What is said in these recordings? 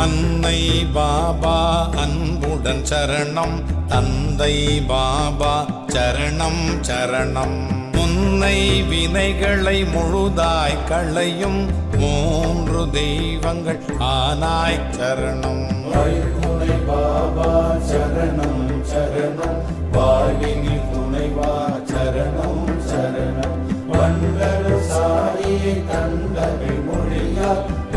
அன்னை பாபா அன்புடன் சரணம். தந்தை பாபா சரணம் சரணம். முன்னை வினைகளை முழுதாய் களையும் மூன்று தெய்வங்கள் ஆனாய் சரணம். பாபா சரணம் சரணம். வாழ்வினி துணைவா சரணம் சரணம். வண்டரு சாரியை தந்தவை மொழியால்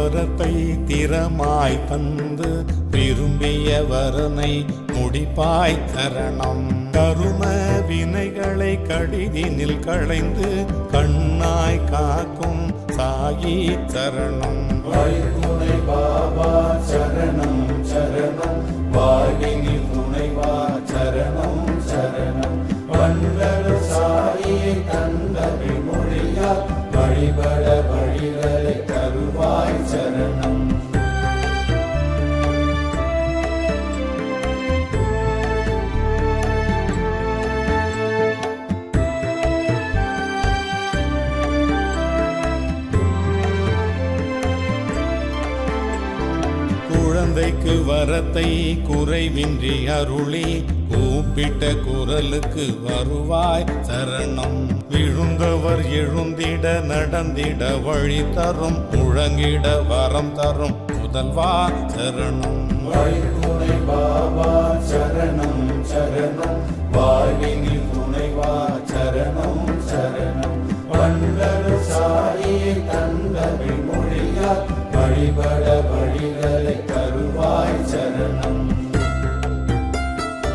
வரத்தை திறமாய் தந்து விரும்பிய வரனை முடிப்பாய் தரணம். கரும வினைகளை கடிதினில் களைந்து கண்ணாய் காக்கும் சாயி சரணம். துணை பாபா சரணம் சரணம். வாழ்வினி துணைவா சரணம் சரணம். வண்டரு சாரியை தந்தகை மொழியால் வழிபட குழந்தைக்கு வரத்தை குறைவின்றி அருளி கூப்பிட்ட குரலுக்கு வருவாய் சரணம். விழுந்தவர் எழுந்திட நடந்திட வழி தரும் முழங்கிட வரம் தரும் முதல்வா சரணம். வழித்துணை பாபா சரணம் சரணம் வாழ்வினில் சரணம் சரணம்